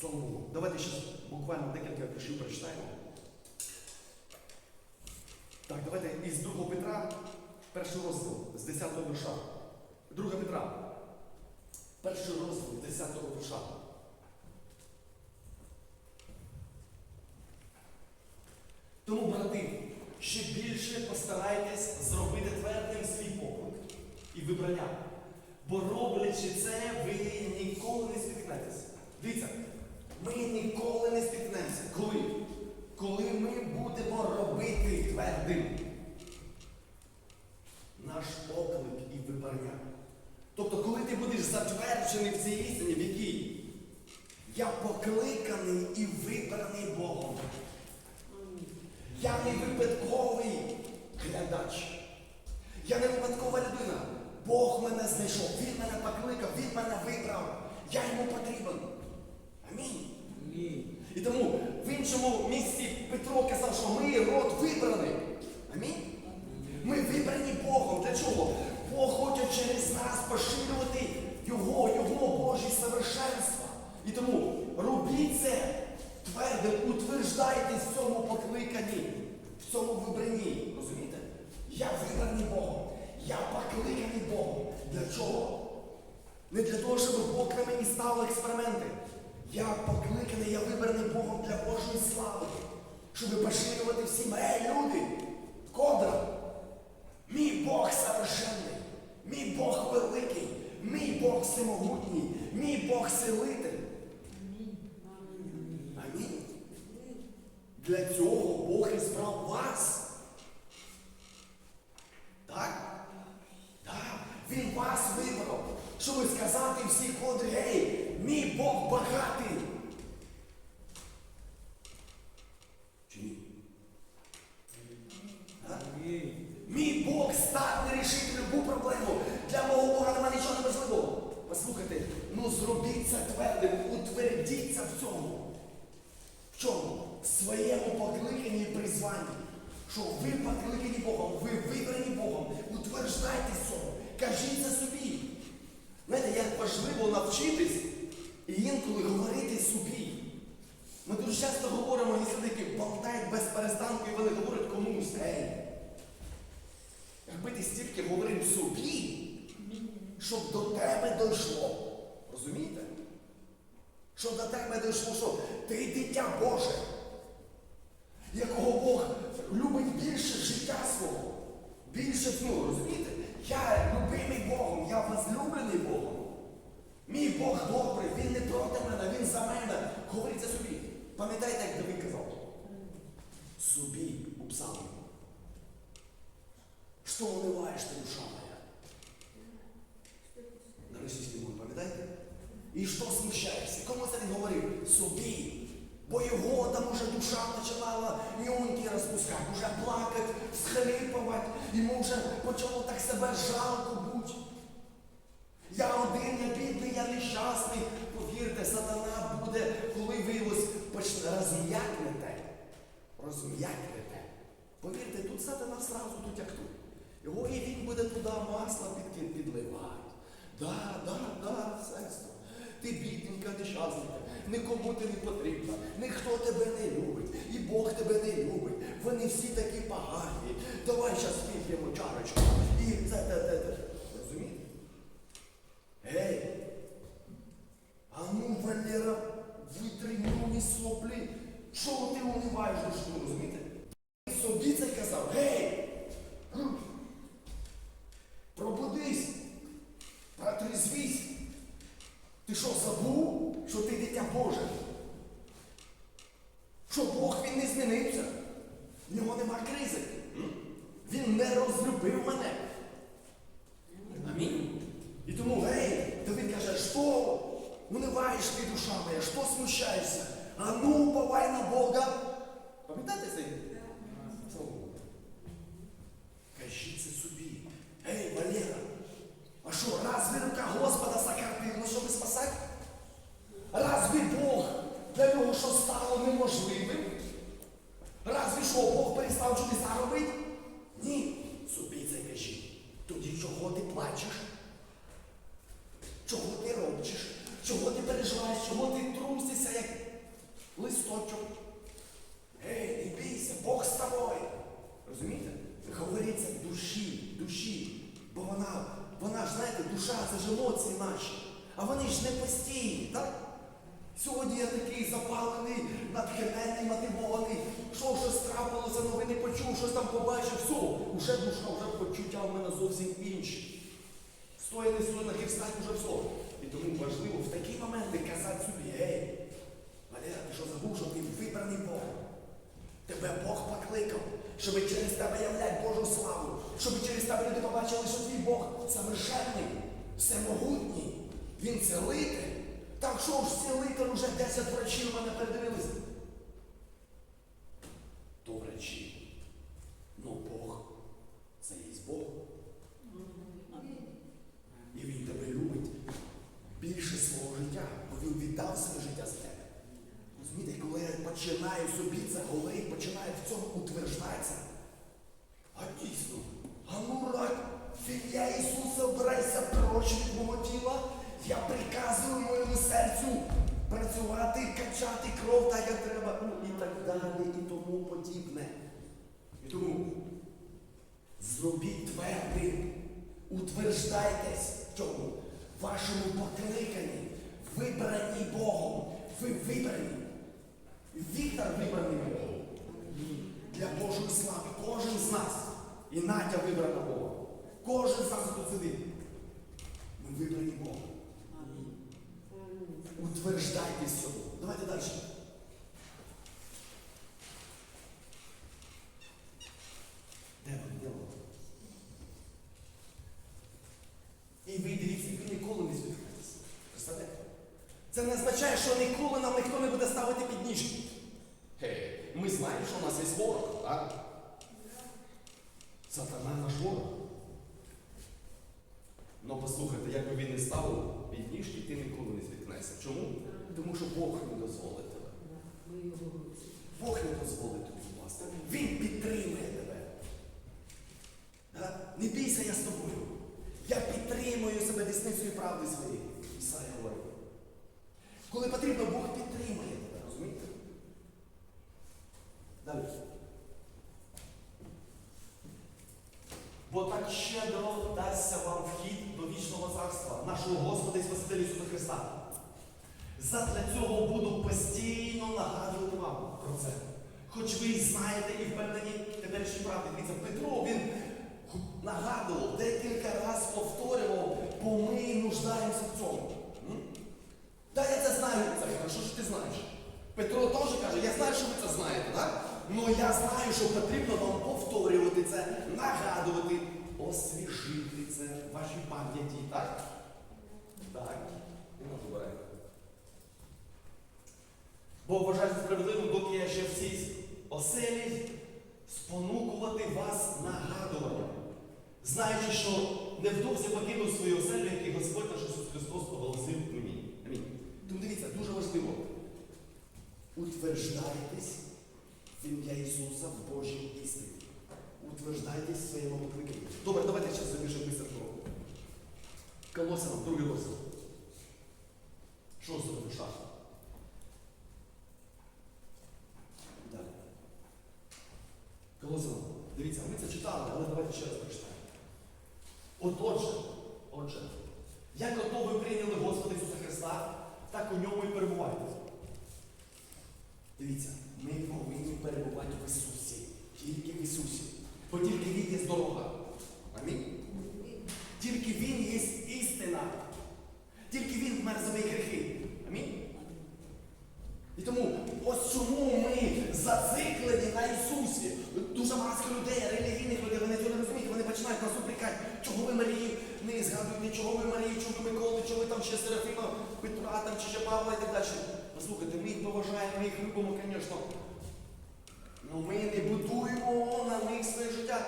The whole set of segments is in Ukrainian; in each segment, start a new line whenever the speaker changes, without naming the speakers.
Слава Богу. Давайте ще буквально декілька віршів прочитаємо. Так, давайте із 2 Петра, перший розділ з 10 вірша. 2 Петра. Перший розділ з 10 вірша. Тому, брати, ще більше постарайтесь зробити твердим свій поклик і вибрання. Бо роблячи це, ви ніколи не спіткнетеся. Дивіться, ми ніколи не спіткнемося. Коли? Коли ми будемо робити твердим наш поклик і вибрання. Тобто, коли ти будеш затверджений в цій істині, в якій я покликаний і вибраний Богом. Я не випадковий глядач. Я не випадкова людина. Бог мене знайшов, Він мене покликав, Він мене вибрав. Я йому потрібен. Амінь. І тому іншому місці Петро казав, що ми род вибраний. Амінь. Ми вибрані Богом. Для чого? Бог хоче через нас поширювати Його, Його Божі совершенства. І тому робіть це твердо, утверждайтесь в цьому покликанні, в цьому вибранні. Розумієте? Я вибраний Богом. Я покликаний Богом. Для чого? Не для того, щоб Бог на мені ставив експерименти. Я покликаний, я вибраний Богом для Божої слави, щоб поширювати всім. Ей, люди! Кодра! Мій Бог совершенний, мій Бог великий, мій Бог всемогутній, мій Бог силитель. Амінь. Для цього Бог і збрав вас. Так? Так. Він вас вибрав, щоб сказати всій кодрі, гей, мій Бог багатий. Чи ні? Так? Мій Бог здатний рішити любу проблему. Для мого Бога немає нічого неможливого. Послухайте, ну зробіть це твердим, утвердіться в цьому. В чому? В своєму покликанні і призванні. Що ви покликані Богом, ви вибрані Богом. Утверждайтесь в цьому. Кажіть це собі. Знаєте, як важливо навчитись і інколи говорити собі. Ми дуже часто говоримо, якщо такі болтають без перестанку, і вони говорять комусь. Ей, Стільки говорив собі, щоб до тебе дійшло. Розумієте? Щоб до тебе дійшло, що ти дитя Боже, якого Бог любить більше життя свого. Більше ну, розумієте? Я любимий Богом, я возлюблений Богом. Мій Бог добрий, він не проти мене, він за мене. Говориться собі. Пам'ятаєте, як Давид казав? Собі у псалмі. Что унываешь ты, душа моя? На російській мові, пам'ятаєте? І що смущаєшся? Кому це він говорив? Собі. Бо його там уже душа починала нюньки розпускати, уже плакати, схлипувати. Йому вже почало так себе жалко бути. Я один, я бідний, я нещасний. Повірте, сатана буде, коли ви ось розм'якнете. Розм'якнете. Повірте, тут сатана сразу тут як тут. І він буде туди масло під, підливати. Да, да, да, сестро. Ти бідненька, нещасненька, нікому ти не потрібна, ніхто тебе не любить, і Бог тебе не любить. Вони всі такі погані. Давай зараз вип'ємо чарочку. І це, те, те, те. Розумієте? Гей! А ну, Валера, витри мені соплі. Що ти униваєш душу, розумієте? Собі це казав, гей! Пробудись, протрезвись. Ти що забув, що ти дитя Боже? Що Бог він не змінився? В нього нема кризи. Він не розлюбив мене. Амінь. І тому, гей, Давид каже, що униваєш ти, душа моя, що смущаєшся? А ну, уповай на Бога. Пам'ятаєте це? Чому? Кажіть це собі. Ей, Валера, а що, разве рука Господа сократила, щоб спасати? Разве Бог для нього що стало неможливим? Разве що Бог перестав чудеса робити? Ні. Собі це кажіть. Тоді чого ти плачеш? Чого ти робчиш? Чого ти переживаєш? Чого ти трусишся, як я такий запалений, натхнений, мотивований. Що щось трапилося, новини почув, щось там побачив, все, уже душа, вже почуття в мене зовсім інші. Стоя не стоя на гірстах уже все. І тому важливо в такі моменти казати собі, ей, Валера, ти що забув, що ти вибраний Богом? Тебе Бог покликав, щоб через тебе являти Божу славу, щоб через тебе люди побачили, що твій Бог совершенний, всемогутній, він цілитель. Так що ж цілитель уже 10 врачів мене передивилися. То врачі. Ну Бог, це є Бог. І він тебе любить більше свого життя, бо він віддав своє життя за тебе. Розумієте, коли я починаю собі це говорити, починаю в цьому утверждатися. А працювати, качати кров так, як треба. Ну і так далі, і тому подібне. І тому зробіть твердим, утверждайтесь в цьому, вашому покликанні, вибрані Богом. Ви вибрані. Віктор вибраний Богом. Для Божої слави. Кожен з нас. І Надя вибрана Богом. Кожен з нас тут сидить. Ми вибрані Богом. Утверждайтесь в цьому. Давайте далі. Де вони? Де вони? І ви дивіться, ви ніколи не звідкаєтеся. Представляєте? Це не означає, що ніколи нам ніхто не буде ставити підніжки. Гей, ми знаємо, що у нас є ворог, так? Сатана наш ворог. Ну послухайте, як би він не ставив підніжки, ти ніколи не звіткнешся. Чому? Тому що Бог не дозволить тебе. Бог не дозволить тобі впасти. Він підтримує тебе. Не бійся, я з тобою. Я підтримую себе десницею правди своєї. Ісая говорить. Коли потрібно, Бог підтримує тебе, розумієте? Далі. Бо так щедро дасться вам вхід до вічного царства нашого Господа і Спасителя Ісуса Христа. Задля цього буду постійно нагадувати вам про це. Хоч ви і знаєте і впевнені теперішній правді. Дивіться, Петро він нагадував, декілька разів повторював, бо ми нуждаємося в цьому. Та я це знаю, це хорошо, що ти знаєш. Петро теж каже, я знаю, що ви це знаєте, так? Ну я знаю, що потрібно вам повторювати це, нагадувати, освіжити це в вашій пам'яті, так? Так. Ну, добре. Бо вважаю справедливим, доки я ще в оселі спонукувати вас нагадуванням, знаючи, що невдовзі покину свою оселю, який Господь наш Ісус Христос оголосив мені. Амінь. Тому дивіться, дуже важливо. Утверждайтесь в ім'я Ісуса в Божій істині. Утверждайтесь в своєму покликанні. Добре, давайте зараз запишемо бисерку. Колосинам, другий розділ. Шостого душа. Далі. Колосинам. Дивіться, ми це читали, але давайте ще раз прочитаємо. От отже, отже, як ото ви прийняли Господа Ісуса Христа, так у ньому і перебувайте. Дивіться, ми повинні перебувати в Ісусі. Тільки в Ісусі. Бо тільки Він є дорога. Амінь. Тільки Він є істина. Тільки Він вмер за мої гріхи. Амінь. І тому ось чому ми зациклені на Ісусі. Дуже багато людей, релігійних людей, вони цього не розуміють, вони починають нас упрекати, чого ви Марії не згадуєте, чого ви Марії, чого ви Миколи, чого ви там ще Серафіма, Петра там, чи ще Павла і так далі. Послухайте, ми їх поважаємо, ми їх любимо, звісно. Але ми не будуємо на них своє життя.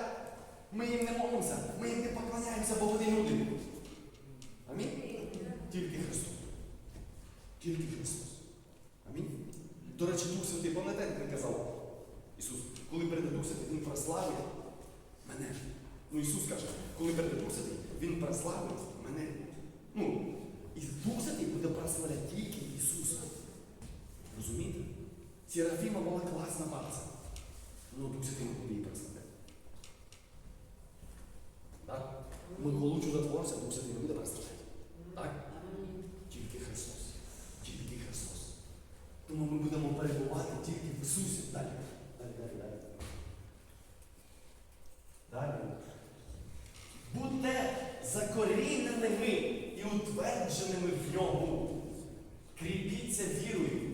Ми їм не молимося, ми їм не поклоняємося, бо вони люди. Амінь? Тільки Христос. Тільки Христос. Амінь. До речі, Дух Святий, пам'ятаєте, він казав Ісус, коли прийде Дух Святий, Він прославить мене. Ну Ісус каже, коли прийде Дух Святий, Він прославить мене. Ну, і Дух Святий буде прославляти тільки Ісуса. Розумієте? Серафіма була класна бабця. Ну, Дух Святий не буде її прославляти. Так? Миколу чудотворця мусити не буде представляти. Так? Тільки Христос. Тільки Христос. Тому ми будемо перебувати тільки в Ісусі. Далі. Далі, далі, далі. Далі. Будьте закоріненими і утвердженими в ньому. Кріпіться вірою,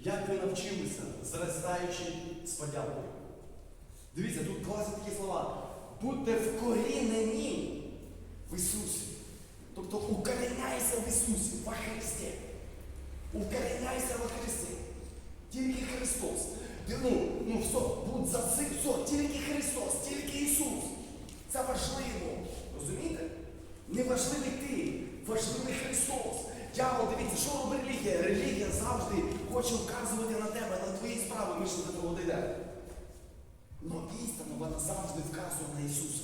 як ви навчилися, зростаючи з. Дивіться, тут класні такі слова. Будьте вкорінені в Ісусі. Тобто укореняйся в Ісусі, во Христі. Укореняйся во Христі. Тільки Христос. Ну, ну все, будь за цим, все, тільки Христос, тільки Ісус. Це важливо. Розумієте? Не важливий ти, важливий Христос. Дьявол, дивіться, що робить релігія? Релігія завжди хоче вказувати на тебе, на твої справи. Ми ж до того дійдемо. Но істина, вона завжди вказує на Ісуса.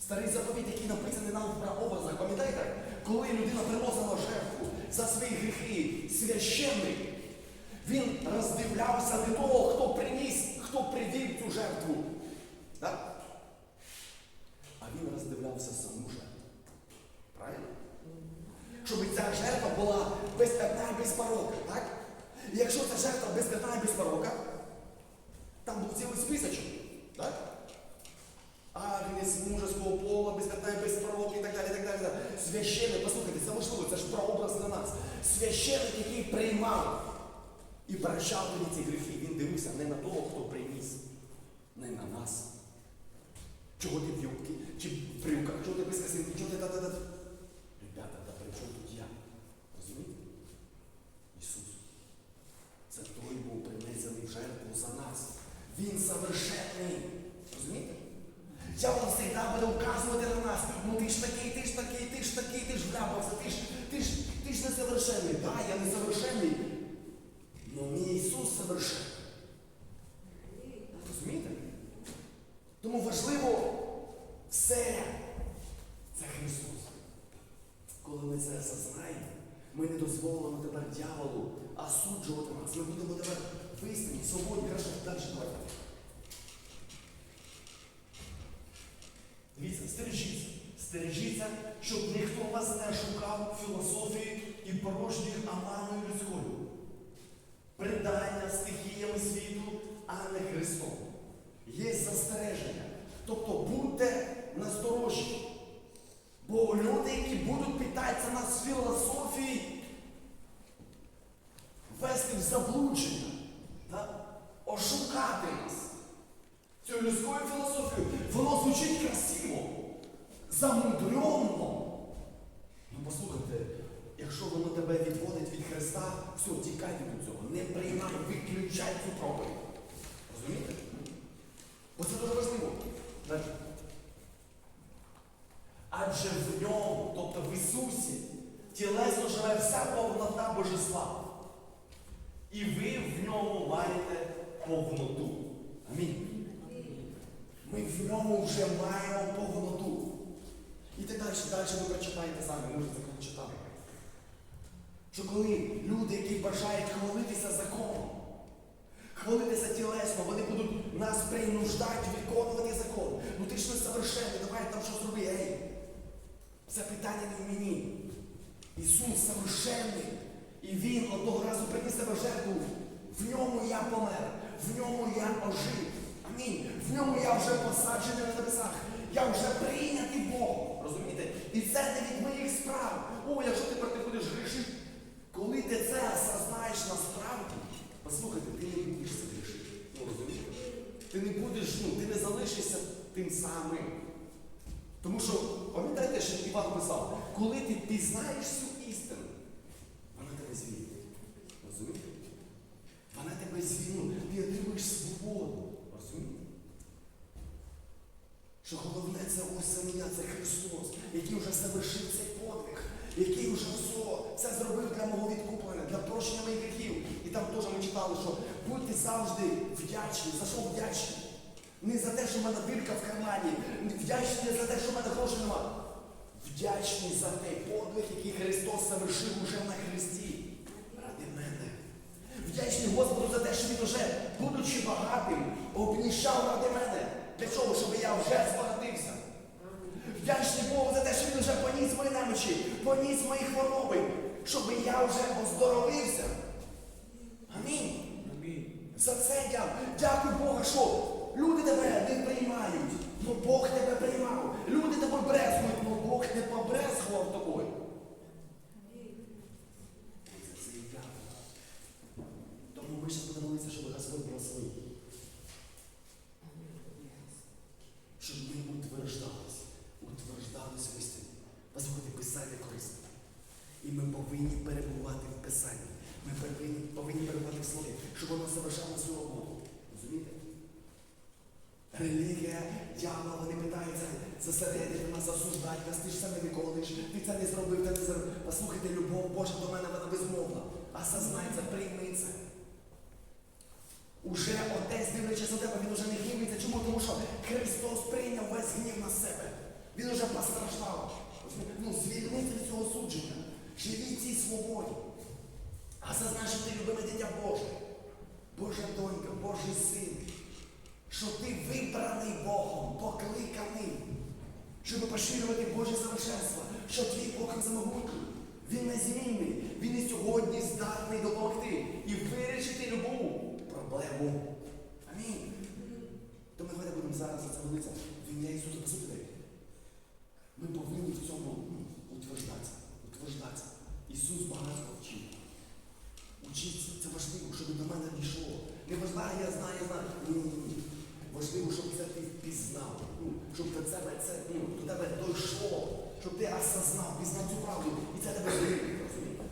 Старий заповіт, який написаний нам в прообразах, пам'ятаєте, коли людина приносила жертву за свої гріхи, священний, він роздивлявся до того, хто приніс, хто привів цю жертву. Так? А він роздивлявся саму жертву. Правильно? Щоб ця жертва була без п'ятна і без порока. Так? І якщо ця жертва без п'ятна і без порока, там був цілий списочок. Так? Агнець мужеского пола, без п'ятна і без пророка і так далі. і так далі. Священник, послухайте, це важливо, це ж прообраз для нас. Священник, який приймав і прощав тоді ці гріхи, він дивився не на того, хто приніс, не на нас. Чого ти в юбки, чи в брюках, чого ти без косинки, чого ти та-та-та. Ребята, та при чому тут я? Розумієте? Ісус. Це той був принесений в жертву за нас. Він совершенний. Розумієте? Дьявол завжди буде вказувати на нас. Ну ти ж такий, ти ж такий, ти ж такий, ти ж вляпався, ти ж, ти ж, несовершенний. Так, да, я несовершенний. Но мій Ісус совершенний. Розумієте? Тому важливо все. Це Христос. Коли ми це зазнаємо, ми не дозволимо тепер дьяволу осуджувати нас. Ми будемо тепер в істині, свободні, краще далі давайте. Дивіться, стережіться. Стережіться, щоб ніхто вас не шукав філософії і порожньою аманою людською. Предання стихіями світу, а не Христом. Є застереження. Тобто будьте насторожі. Бо люди, які будуть питатися нас філософії, ввести в заблудження, так? ошукати нас. Цю людською філософією, воно звучить красиво, замудрено. Ну послухайте, якщо воно тебе відводить від Христа, все, тікайте від цього, не приймай, виключай цю проповідь. Розумієте? Бо це дуже важливо. Адже в ньому, тобто в Ісусі, тілесно живе вся повнота Божества. І ви в ньому маєте повноту. Амінь. Ми в ньому вже маємо повноту. І так далі, далі ви прочитаєте самі, можете коли читати. Що коли люди, які бажають хвалитися законом, хвалитися тілесно, вони будуть нас принуждати виконувати закон. Ну ти ж не совершенний, давай там щось зроби, ей. Це питання не в мені. Ісус совершенний. І Він одного разу приніс себе жертву. В ньому я помер, в ньому я ожив. Амінь. В ньому я вже посаджений на небесах. Я вже прийнятий Богом. І це не від моїх справ. О, якщо тепер ти будеш грішити, коли ти це осознаєш насправді, послухайте, ти не будеш це грішити. Ну, розумієте? Ти не будеш, ну, ти не залишишся тим самим. Тому що, пам'ятаєте, що Іван писав, коли ти пізнаєш цю істину, вона тебе звільнить. Розумієте? Вона тебе звільнить, ти отримуєш свободу. Розумієте? Що головне це ось самія, це Христос, який вже завершив цей подвиг, який вже все, це зробив для мого відкуплення, для прощення моїх гріхів. І там теж ми читали, що будьте завжди вдячні. За що вдячні? Не за те, що в мене дирка в кармані, вдячні не за те, що в мене грошей нема. Вдячні за той подвиг, який Христос завершив уже на Христі. Ради мене. Вдячні Господу за те, що Він уже, будучи багатим, обніщав ради мене. Для чого? Щоб я вже збагатився. Вдячний Богу за те, що Він вже поніс мої немочі, поніс мої хвороби, щоб я вже оздоровився. Амінь. За це я Дякуй Бога, що люди тебе не приймають. Ну Бог тебе приймав. Люди тебе брезгують, ну Бог не побрезгував тобою. Це все я. Тому ми ще молитися, щоб Господь благословив. Щоб ми утверждалися, утверждалися в істині. Послухайте, писання корисне. І ми повинні перебувати в Писанні. Ми повинні, повинні перебувати в слові, щоб воно завершало свою роботу. Розумієте? Релігія, дьявол, вони питаються зосередити нас, засуждати нас, ти ж це не виконуєш, ти це не зробив, ти не зробив. Послухайте, любов Божа до мене, вона безмовна. Осознай це, прийми це. Уже отець, дивлячись на тебе, він уже не гнівиться. Чому? Тому що Христос прийняв весь гнів на себе. Він уже постраждав. Ну, звільнити від цього судження. Живіть цій свободі. А зазнай, що ти любиме дитя Боже. Божа донька, Божий син. Що ти вибраний Богом, покликаний, щоб поширювати Боже совершенство, що твій Бог самогутній. Він незмінний, він і сьогодні здатний допомогти і вирішити любу проблему. Амінь. То ми будемо зараз за це молитися. В ім'я Ісуса Послухайте. Ми повинні в цьому ну, утверждатися. Утверждатися. Ісус багато вчив. Учіться, це важливо, щоб до мене дійшло. Не важливо, я знаю, я знаю. Ні, ні, ні. Важливо, щоб це ти впізнав. Ну, щоб до тебе це ну, до тебе дійшло, щоб ти осознав, пізнав цю правду. І це тебе змінить, розумієте?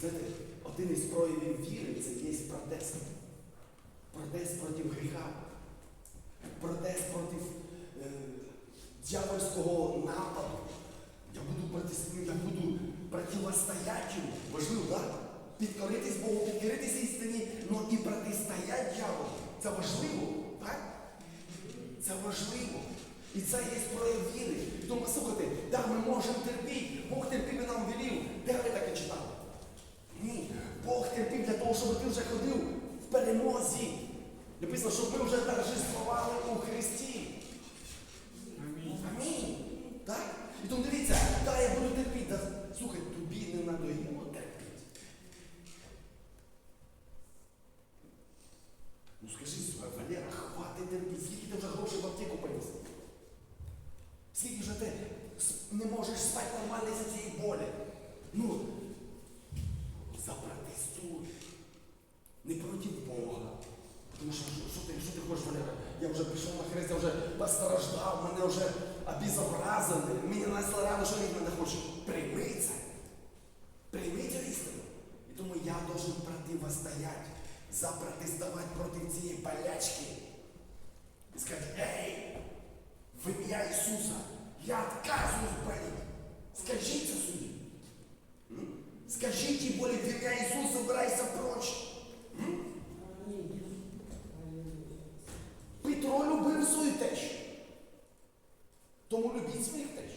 Знаєте, один із проявів віри це є протест. Протест проти гріха. Протест проти е, дьявольського нападу. Я буду протестувати, я буду противостоять. Важливо, так? Підкоритись Богу, підкоритись істині, але і протистоять дьяволу. Це важливо, так? Це важливо. І це є прояв віри. Тому слухайте, да, ми можемо терпіти. Бог терпів і нам велів. Де ви таке читали? Ні. Бог терпів для того, щоб ти вже ходив в перемозі. Написано, щоб ми вже торжествували у Христі. Амінь. Так? І тому дивіться, да, я буду терпіти. Слухай, тобі не надоїло терпіти. Ну скажи, слухай, Валера, хватить терпіти. Скільки ти вже грошей в аптеку поніс? Скільки вже ти с- не можеш спати нормально за цієї болі? Ну, запротестуй. Не проти Бога. Тому що, що, що ти, що ти хочеш, Валера? Я вже пішов на хрест, я вже постраждав, мене вже обезобразили, мені нанесли рану, що від мене хоче. Прийми це. Прийми цю істину. І тому я должен противостоять, запротестувати проти цієї болячки. І сказати, ей, в ім'я Ісуса, я. Скажіть це. М? Скажіть їй болі, в ім'я Ісуса, забирайся прочь. Петро любив свою тещу. Тому любіть своїх тещ.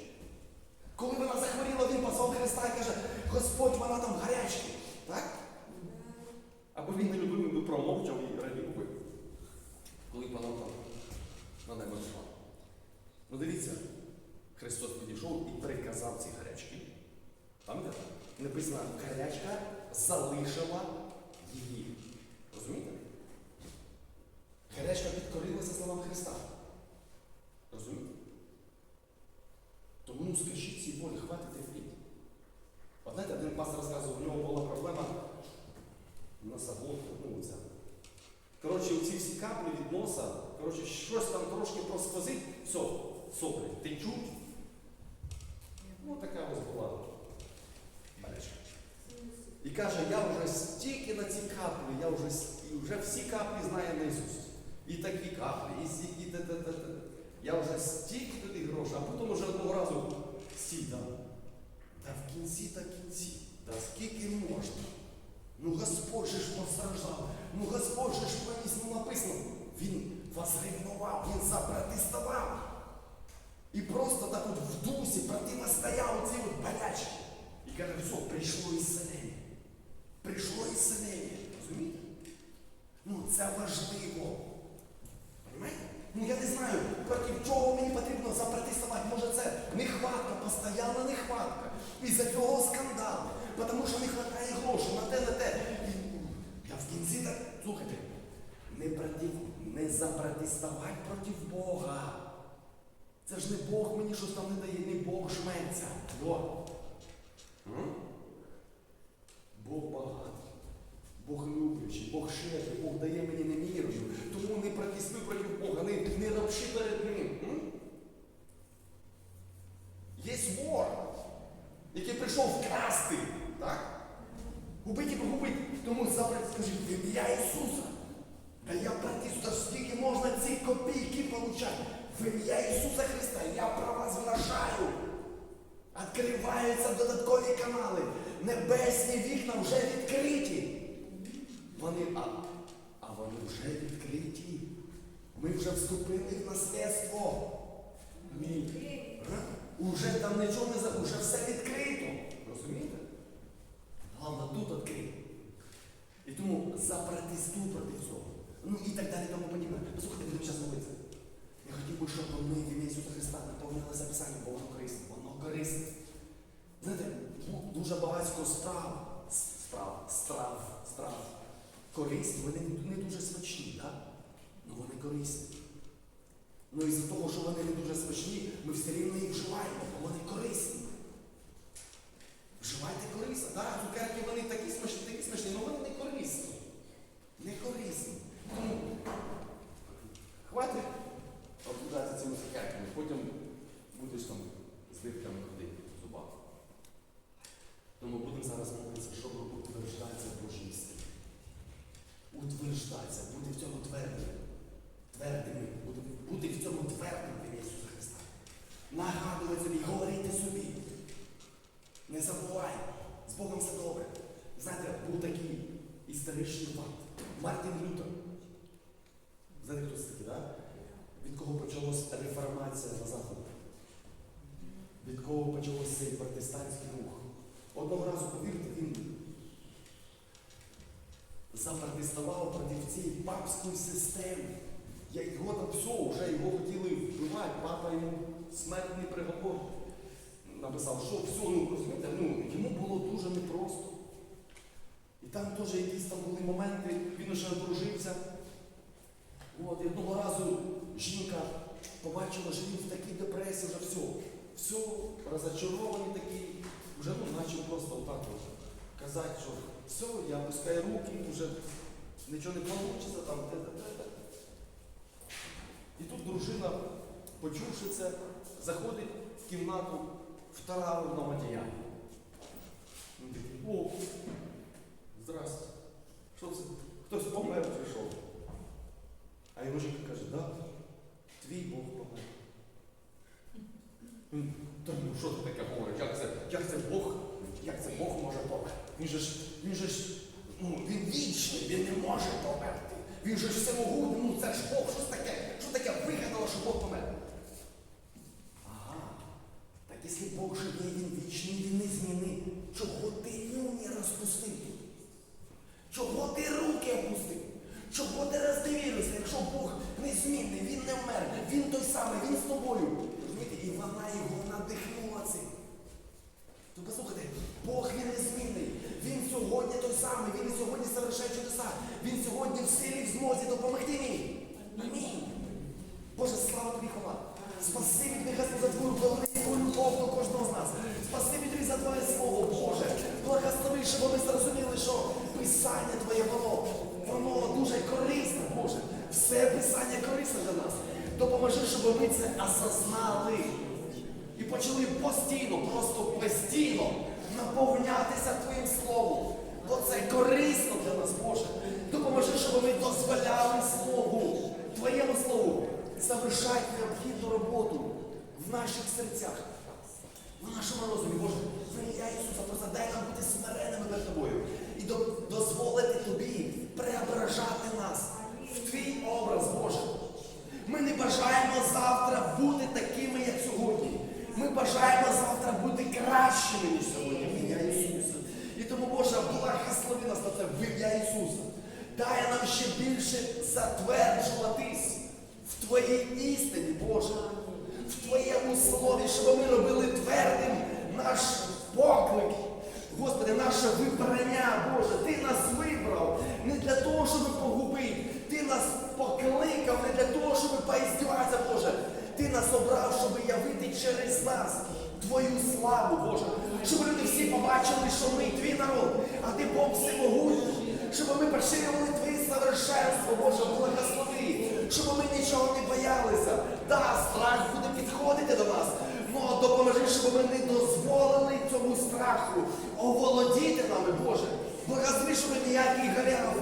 Коли вона захворіла, він позвав Христа і каже, Господь, вона там гарячки. Так? Або він не любив, би промовчав і раді убив. Коли вона там на небо йшла. Ну дивіться, Христос підійшов і приказав ці гарячки. Пам'ятаєте? Написано, гарячка залишила її. Розумієте? Гарячка підкорилася словам Христа. Розумієте? Тому скажіть цій болі, хватить терпіти. От знаєте, один пастор розказував, у нього була проблема носоглотка, ну це. Коротше, ці всі каплі від носа, коротше, щось там трошки просквозить, все, соплі, течуть. Ну, така ось була болячка. І каже, я вже стільки на ці каплі, я вже, вже всі каплі знаю наизусть. І такі каплі, і сі, і те, те, те. Я вже стільки туди грошей, а потім вже одного разу стій дав. Та в кінці та кінці, та скільки можна. Ну Господь же ж постраждав, ну Господь же ж ну написано. Він вас возревнував, він запротестував. І просто так от в дусі противостояв цій от болячці. І каже, все, прийшло ісцелення. Прийшло ісцелення. Розумієте? Ну, це важливо. Понимаєте? Ну я не знаю, проти чого мені потрібно запротестувати. Може це нехватка, постоянна нехватка. І за цього скандал. тому що не вистачає грошей на те, на те. Я в кінці так, слухайте, не, проти, не запротестувати проти Бога. Це ж не Бог мені щось там не дає, не Бог жметься. Во. Бог багатий, Бог люблячий, Бог щедрий, Бог дає мені немірою. Тому не протестуй проти Бога, не, не ропши перед ним. М? Є вор, який прийшов вкрасти, так? Губити і погубити. Тому запрет скажіть, в ім'я Ісуса. Та я протестую, скільки можна ці копійки получати. В ім'я Ісуса Христа я про вас вражаю. Відкриваються додаткові канали. Небесні вікна вже відкриті. Вони, а, а вони вже відкриті. Ми вже вступили в наслідство. Уже там нічого не за, уже все відкрито. Головне тут відкрито. І тому запротестуй проти цього. Ну і так далі, тому подібне. Послухайте, будемо зараз молитися. Я хотів би, щоб ми в ім'я Ісуса Христа наповнилися Писання, бо воно корисне, воно корисне. Знаєте, ну, дуже багатько страв, страв, страв, страв. Корисні, вони не дуже смачні, так? Ну вони корисні. Ну і за того, що вони не дуже смачні, ми все рівно їх вживаємо, бо вони корисні. Вживайте корисно. Так, цукерки вони такі але вони не корисні. Не корисні. Тому хватить обкладатися цими цукерками, потім будеш там з дирками ходити в зубах. Тому будемо зараз молитися, щоб утверждатися в Божій істині. Утверждатися, бути в цьому твердим. Твердими, бути, бути в цьому твердим в ім'я Ісуса Христа. Нагадувати собі, говорити собі. Не забувай, з Богом все добре. Знаєте, був такий історичний факт. Мартин Лютер. Знаєте, хто це такий, так? Від кого почалась реформація на Заході? Від кого почався цей протестантський рух? Одного разу, повірте, він запротестував проти цієї папської системи. Я- Його там все, вже його хотіли вбивати, папа йому смертний приговор написав, що все, ну розумієте, ну, йому було дуже непросто. І там теж якісь там були моменти, він вже одружився. От, одного разу жінка побачила, що він в такій депресії, вже все. Все, розочарований такий, вже ну, почав просто отак от казати, що все, я опускаю руки, вже нічого не вийде, там те-те-те. І тут дружина, почувши це, заходить в кімнату в траурному одіянні. Він такий, О, здрасте. Що це? Хтось помер прийшов. А його жінка каже, да, твій Бог помер. Та ну що ти таке говориш? Як це, як це Бог? Як це Бог може померти? Він же ж, він же ж, ну, він вічний, він не може померти. Він же ж всемогутній, ну це ж Бог, що таке? Що таке вигадало, що Бог помер? Ага. Так якщо Бог живе, він вічний, він не змінив. Чого ти не розпустив? Чого ти руки опустив? Чого ти роздивився, якщо Бог незмінний, він не вмер, він той самий, він з тобою. І вона його надихнула цим. То послухайте, Бог він незмінний. Він сьогодні той самий, він і сьогодні совершає чудеса. Він сьогодні в силі в змозі допомогти мені. Амінь. Боже, слава тобі хвала. Спасибі тобі, Господь, за твою велику любов до кожного з нас. Спасибі тобі за твоє слово, Боже. Благослови, щоб ми зрозуміли, що Писання Твоє воно, воно дуже корисне, Боже. Все Писання корисне для нас. Допоможи, щоб ми це осознали. І почали постійно, просто постійно наповнятися Твоїм Словом. Бо це корисно для нас, Боже. Допоможи, щоб ми дозволяли Слову, Твоєму Слову, завершати необхідну роботу в наших серцях, в нашому розумі, Боже. В Ісуса, просто дай нам бути смиренними перед Тобою і до- дозволити Тобі преображати нас в Твій образ, Боже. Ми не бажаємо завтра бути такими, як сьогодні. Ми бажаємо завтра бути кращими, ніж сьогодні. Боже, благослови нас на це в ім'я Ісуса. Дай нам ще більше затверджуватись в Твоїй істині, Боже, в Твоєму слові, щоб ми робили твердим наш поклик, Господи, наше вибрання, Боже. Ти нас вибрав не для того, щоб погубити. Ти нас покликав не для того, щоб поіздіватися, Боже. Ти нас обрав, щоб явити через нас Твою славу, Боже. Щоб люди всі побачили, що ми твій народ, а ти Бог всемогутній. Щоб ми поширювали Твоє совершенство, Боже, благослови. Щоб ми нічого не боялися. Да, страх буде підходити до нас. Ну, допоможи, щоб ми не дозволили цьому страху оволодіти нами, Боже. Благослови, щоб ніякий галяв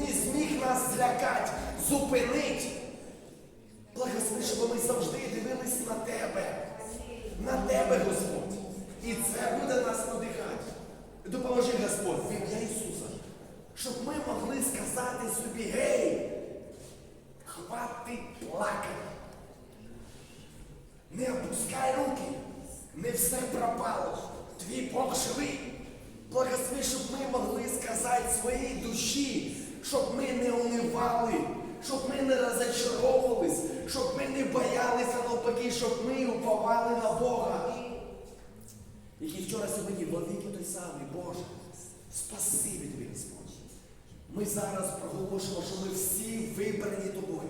не зміг нас злякати, зупинити. Благослови, щоб ми завжди дивились на Тебе. На Тебе, Господь. І це буде нас надихати. Допоможи, Господь, в ім'я Ісуса, щоб ми могли сказати собі, гей, хватить плакати. Не опускай руки, не все пропало. Твій Бог живий. Благослови, щоб ми могли сказати своїй душі, щоб ми не унивали, щоб ми не розочаровувались, щоб ми не боялися навпаки, щоб ми уповали на Бога. Який вчора сьогодні вовіки той самий, Боже. Спасибі тобі, Господь. Ми зараз проголошуємо, що ми всі вибрані тобою.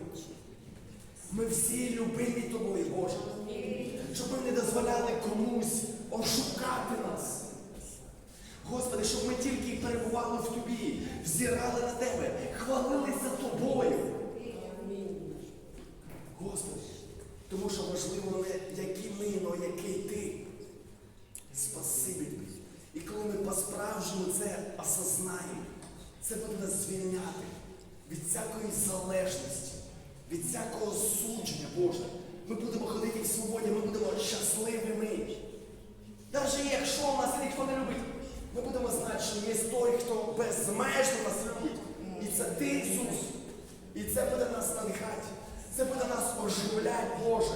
Ми всі любимі тобою, Боже. Щоб ми не дозволяли комусь ошукати нас. Господи, щоб ми тільки перебували в тобі, взирали на тебе, хвалилися тобою. Господи, тому що важливо не які ми, але який ти. Спасибі. І коли ми по-справжньому це осознаємо, це буде нас звільняти від всякої залежності, від всякого судження, Боже. Ми будемо ходити в свободі, ми будемо щасливими. Навіть якщо нас ніхто не любить, ми будемо знати, що є той, хто безмежно нас любить. І це ти, Ісус. І це буде нас надихати. Це буде нас оживляти, Боже.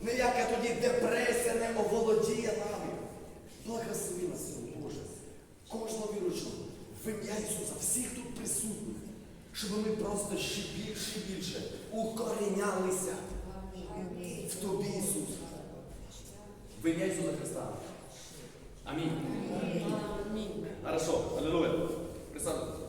Ніяка тоді депресія не оволодіє нами. Благослови нас, Боже. Кожного віручного, в ім'я Ісуса, всіх тут присутніх, щоб ми просто ще більше і більше укорінялися в Тобі, Ісус. В ім'я Ісуса Христа. Амінь. Хорошо, аллилуйя. Присаджуйтесь.